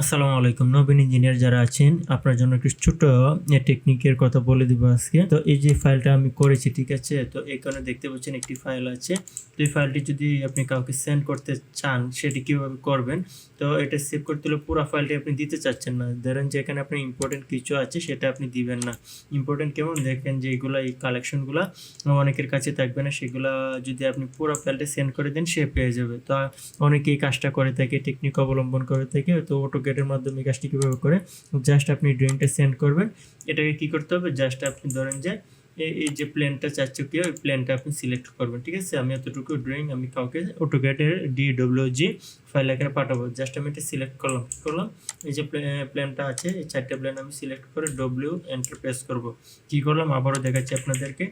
আসসালামু আলাইকুম। নবীন ইঞ্জিনিয়ার যারা আছেন, আপনার জন্য একটু ছোট টেকনিকের কথা বলে দিব আজকে। তো এই যে ফাইলটা আমি করেছি, ঠিক আছে? তো এখানে দেখতে পাচ্ছেন একটি ফাইল আছে। তো এই ফাইলটি যদি আপনি কাউকে সেন্ড করতে চান, সেটি কীভাবে করবেন? তো এটা সেভ করতে হলে পুরো ফাইলটি আপনি দিতে চাচ্ছেন না। ধরেন যে এখানে আপনার ইম্পর্টেন্ট কিছু আছে, সেটা আপনি দিবেন না। ইম্পর্টেন্ট কেমন? দেখেন যে এগুলো, এই কালেকশনগুলো অনেকের কাছে থাকবে না। সেগুলা যদি আপনি পুরো ফাইলটা সেন্ড করে দেন, সে পেয়ে যাবে। তো অনেকেই কাজটা করে থাকে টেকনিক অবলম্বন করে থাকে। তো অটোগেটের মাধ্যমে কাজটি কীভাবে করে জাস্ট আপনি ড্রয়িংটা সেন্ড করবেন। এটাকে কি করতে হবে? জাস্ট আপনি ধরেন যে এই যে প্লেনটা চাচ্ছে কি, ওই প্লেনটা আপনি সিলেক্ট করবেন, ঠিক আছে? আমি এতটুকু ড্রয়িং আমি কাউকে অটোগেটের ডি জি ফাইল আকারে পাঠাবো। জাস্ট আমি এটা সিলেক্ট করলাম, কী করলাম? এই যে প্ল্যানটা আছে, এই চারটে প্ল্যান আমি সিলেক্ট করে ডব্লিউ এন্টার প্রেস করব। কি করলাম? আবারও দেখাচ্ছি আপনাদেরকে।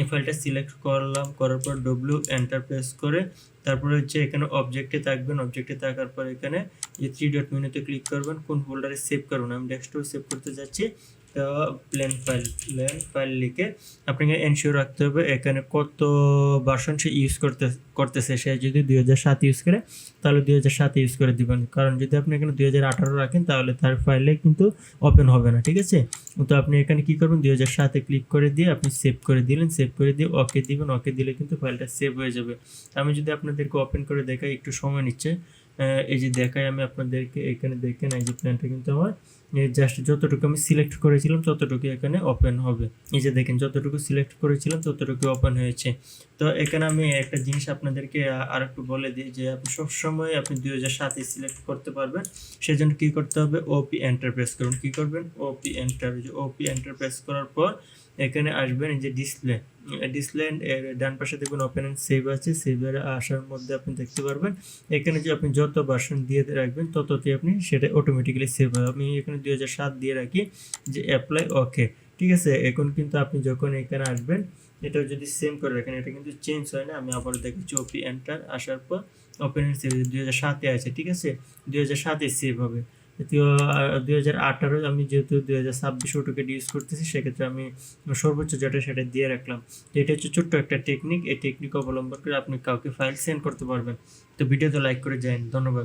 এই ফাইলটা সিলেক্ট করলাম, করার পর ডব্লিউ এন্টার প্রেস করে, তারপরে হচ্ছে এখানে অবজেক্টে থাকবেন অবজেক্টে থাকার পর এখানে যে থ্রি ডট মেনুতে ক্লিক করবেন, কোন ফোল্ডারে সেভ করবেন, আমি ডেস্কটপ সেভ করতে যাচ্ছি তো প্লেন ফাইল প্লেন ফাইল লিখে আপনাকে এনশিওর রাখতে হবে এখানে কত ভার্সন সে ইউজ করতে, করতেছে, সে যদি দুই হাজার সাত ইউজ করে, তাহলে দুই হাজার সাত ইউজ করে দিবেন। কারণ যদি আপনি এখানে দুই হাজার আঠারো রাখেন, তাহলে তার ফাইলে কিন্তু ওপেন হবে না, ঠিক আছে? তো আপনি এখানে কি করবেন? দুই হাজার সাতে ক্লিক করে দিয়ে আপনি সেভ করে দিলেন সেভ করে দিয়ে ওকে দিবেন ওকে দিলে কিন্তু ফাইলটা সেভ হয়ে যাবে। আমি যদি আপনাদেরকে ওপেন করে দেখাই, একটু সময় নিচ্ছে। এই যে দেখাই আমি আপনাদেরকে এখানে দেখেন, এই যে প্ল্যানটা কিন্তু আমার। জাস্ট যতটুকু আমি সিলেক্ট করেছিলাম ততটুকু এখানে ওপেন হবে। এই যে দেখেন, যতটুকু সিলেক্ট করেছিলাম ততটুকু ওপেন হয়েছে। তো এখানে আমি একটা জিনিস আপনাদেরকে আর একটু বলে দিই যে, আপনি সবসময় আপনি দুই হাজার সাতে সিলেক্ট করতে পারবেন। সেজন্য কী করতে হবে? ওপি এন্টার প্রেস করুন। কী করবেন? OP enter OP enter press করার পর এখানে আসবেন এই যে ডিসপ্লে ডিসপ্লে ডান পাশে দেখবেন ওপেন অ্যান্ড সেভ আছে। সেভের আসার মধ্যে আপনি দেখতে পারবেন। এখানে যে আপনি যত ভার্সন দিয়ে রাখবেন ততই আপনি সেটা অটোমেটিক্যালি সেভ হবে আমি এখানে দুই হাজার সাত দিয়ে রাখি যে অ্যাপ্লাই ওকে ঠিক আছে? এখন কিন্তু আপনি যখন এখানে আসবেন, এটা যদি সেম করে রাখেন, এটা কিন্তু চেঞ্জ হয় না। আমি আবার দেখেছি ওপি এন্টার আসার পর ওপেন সেভ দুই হাজার সাতে আছে। ঠিক আছে? দুই হাজার সাতে সেভ হবে। দ্বিতীয় দুই হাজার আঠারো আমি যেহেতু দুই হাজার ছাব্বিশ ওটুকেট ইউজ করতেছি, সেক্ষেত্রে আমি সর্বোচ্চ যেটা সেটা দিয়ে রাখলাম। এটা হচ্ছে ছোট্ট একটা টেকনিক এই টেকনিক অবলম্বন করে আপনি কাউকে ফাইল সেন্ড করতে পারবেন। তো ভিডিওতে লাইক করে যান ধন্যবাদ।